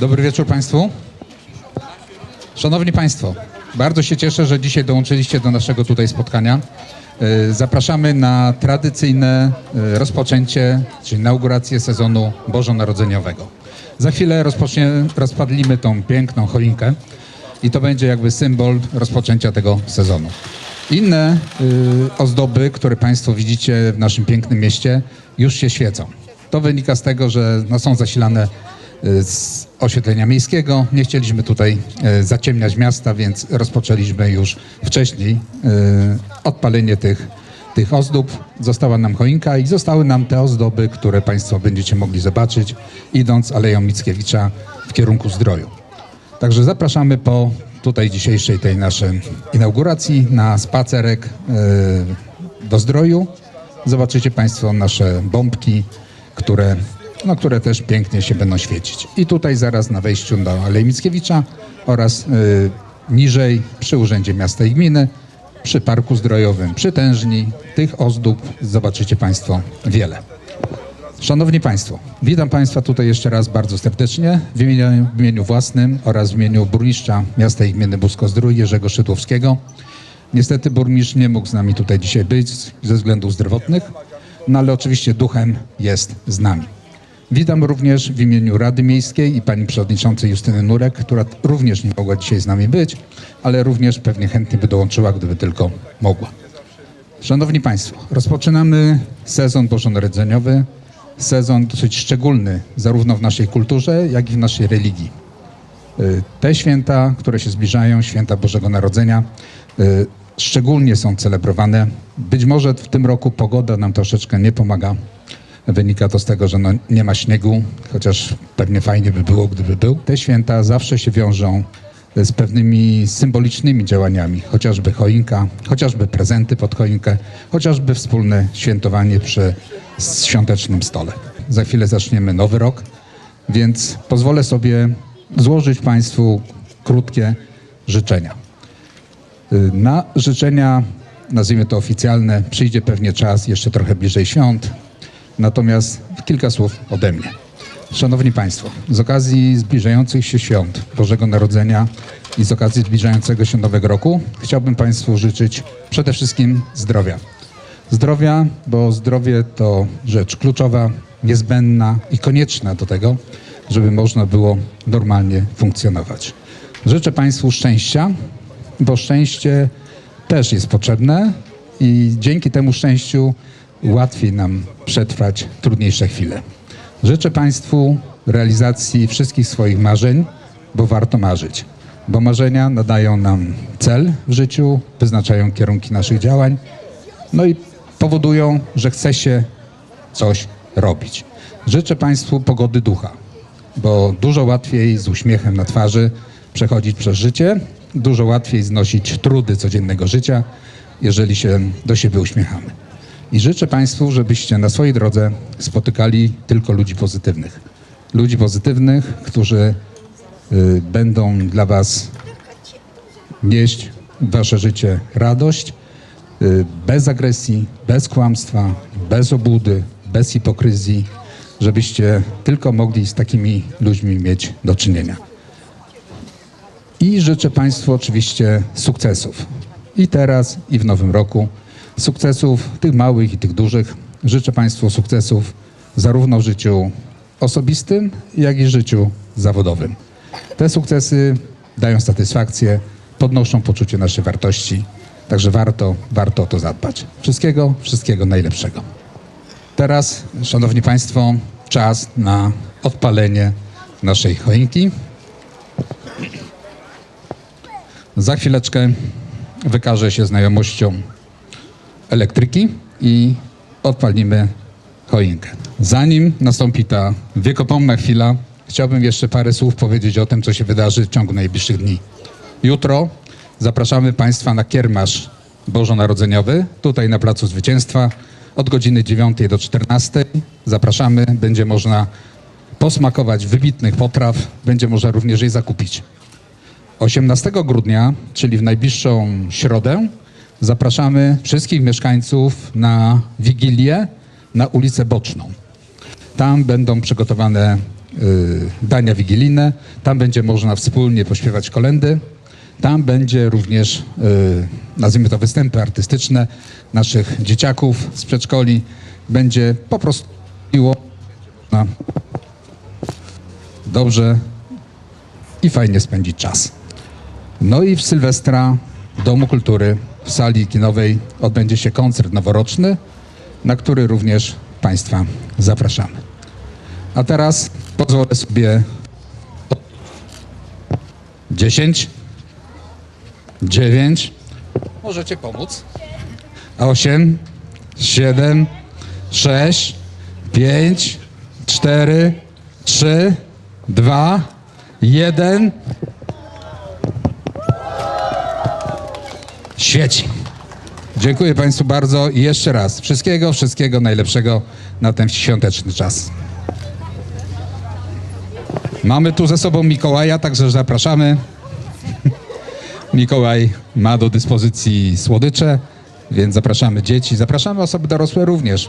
Dobry wieczór Państwu. Szanowni Państwo, bardzo się cieszę, że dzisiaj dołączyliście do naszego tutaj spotkania. E, Zapraszamy na tradycyjne e, rozpoczęcie, czyli inaugurację sezonu bożonarodzeniowego. Za chwilę rozpocznie, rozpadlimy tą piękną choinkę i to będzie jakby symbol rozpoczęcia tego sezonu. Inne y, ozdoby, które Państwo widzicie w naszym pięknym mieście, już się świecą. To wynika z tego, że no, są zasilane y, z oświetlenia miejskiego. Nie chcieliśmy tutaj y, zaciemniać miasta, więc rozpoczęliśmy już wcześniej y, odpalenie tych, tych ozdób. Została nam choinka i zostały nam te ozdoby, które Państwo będziecie mogli zobaczyć, idąc Aleją Mickiewicza w kierunku Zdroju. Także zapraszamy po tutaj dzisiejszej tej naszej inauguracji na spacerek do Zdroju. Zobaczycie Państwo nasze bombki, które, no, które też pięknie się będą świecić. I tutaj zaraz na wejściu do Alei Mickiewicza oraz y, niżej przy Urzędzie Miasta i Gminy, przy Parku Zdrojowym, przy Tężni, tych ozdób zobaczycie Państwo wiele. Szanowni Państwo, witam Państwa tutaj jeszcze raz bardzo serdecznie w imieniu, w imieniu własnym oraz w imieniu burmistrza miasta i gminy Busko-Zdrój Jerzego Szydłowskiego. Niestety burmistrz nie mógł z nami tutaj dzisiaj być ze względów zdrowotnych, no ale oczywiście duchem jest z nami. Witam również w imieniu Rady Miejskiej i pani przewodniczącej Justyny Nurek, która również nie mogła dzisiaj z nami być, ale również pewnie chętnie by dołączyła, gdyby tylko mogła. Szanowni Państwo, rozpoczynamy sezon bożonarodzeniowy, sezon dosyć szczególny zarówno w naszej kulturze, jak i w naszej religii. Y, Te święta, które się zbliżają, święta Bożego Narodzenia, y, szczególnie są celebrowane. Być może w tym roku pogoda nam troszeczkę nie pomaga. Wynika to z tego, że no nie ma śniegu, chociaż pewnie fajnie by było, gdyby był. Te święta zawsze się wiążą z pewnymi symbolicznymi działaniami, chociażby choinka, chociażby prezenty pod choinkę, chociażby wspólne świętowanie przy świątecznym stole. Za chwilę zaczniemy nowy rok, więc pozwolę sobie złożyć Państwu krótkie życzenia. Y, Na życzenia, nazwijmy to oficjalne, przyjdzie pewnie czas jeszcze trochę bliżej świąt, natomiast kilka słów ode mnie. Szanowni Państwo, z okazji zbliżających się świąt Bożego Narodzenia i z okazji zbliżającego się Nowego Roku chciałbym Państwu życzyć przede wszystkim zdrowia. Zdrowia, bo zdrowie to rzecz kluczowa, niezbędna i konieczna do tego, żeby można było normalnie funkcjonować. Życzę Państwu szczęścia, bo szczęście też jest potrzebne i dzięki temu szczęściu łatwiej nam przetrwać trudniejsze chwile. Życzę Państwu realizacji wszystkich swoich marzeń, bo warto marzyć. Bo marzenia nadają nam cel w życiu, wyznaczają kierunki naszych działań, no i powodują, że chce się coś robić. Życzę Państwu pogody ducha, bo dużo łatwiej z uśmiechem na twarzy przechodzić przez życie, dużo łatwiej znosić trudy codziennego życia, jeżeli się do siebie uśmiechamy. I życzę Państwu, żebyście na swojej drodze spotykali tylko ludzi pozytywnych. Ludzi pozytywnych, którzy y, będą dla Was nieść Wasze życie radość, y, bez agresji, bez kłamstwa, bez obłudy, bez hipokryzji, żebyście tylko mogli z takimi ludźmi mieć do czynienia. I życzę Państwu oczywiście sukcesów. I teraz, i w nowym roku. Sukcesów tych małych i tych dużych. Życzę Państwu sukcesów zarówno w życiu osobistym, jak i życiu zawodowym. Te sukcesy dają satysfakcję, podnoszą poczucie naszej wartości. Także warto, warto o to zadbać. Wszystkiego, wszystkiego najlepszego. Teraz, Szanowni Państwo, czas na odpalenie naszej choinki. Za chwileczkę wykażę się znajomością elektryki i odpalimy choinkę. Zanim nastąpi ta wiekopomna chwila, chciałbym jeszcze parę słów powiedzieć o tym, co się wydarzy w ciągu najbliższych dni. Jutro zapraszamy Państwa na kiermasz bożonarodzeniowy, tutaj na Placu Zwycięstwa od godziny 9 do 14. Zapraszamy, będzie można posmakować wybitnych potraw, będzie można również je zakupić. 18 grudnia, czyli w najbliższą środę, zapraszamy wszystkich mieszkańców na Wigilię na ulicę Boczną. Tam będą przygotowane y, dania wigilijne, tam będzie można wspólnie pośpiewać kolendy. Tam będzie również, y, nazwijmy to, występy artystyczne naszych dzieciaków z przedszkoli. Będzie po prostu miło, dobrze i fajnie spędzić czas. No i w Sylwestra w Domu Kultury w sali kinowej odbędzie się koncert noworoczny, na który również Państwa zapraszamy. A teraz pozwolę sobie 10, 9, możecie pomóc, 8, 7, 6, 5, 4, 3, 2, 1. Świeci. Dziękuję Państwu bardzo i jeszcze raz wszystkiego, wszystkiego najlepszego na ten świąteczny czas. Mamy tu ze sobą Mikołaja, także zapraszamy. Mikołaj ma do dyspozycji słodycze, więc zapraszamy dzieci, zapraszamy osoby dorosłe również.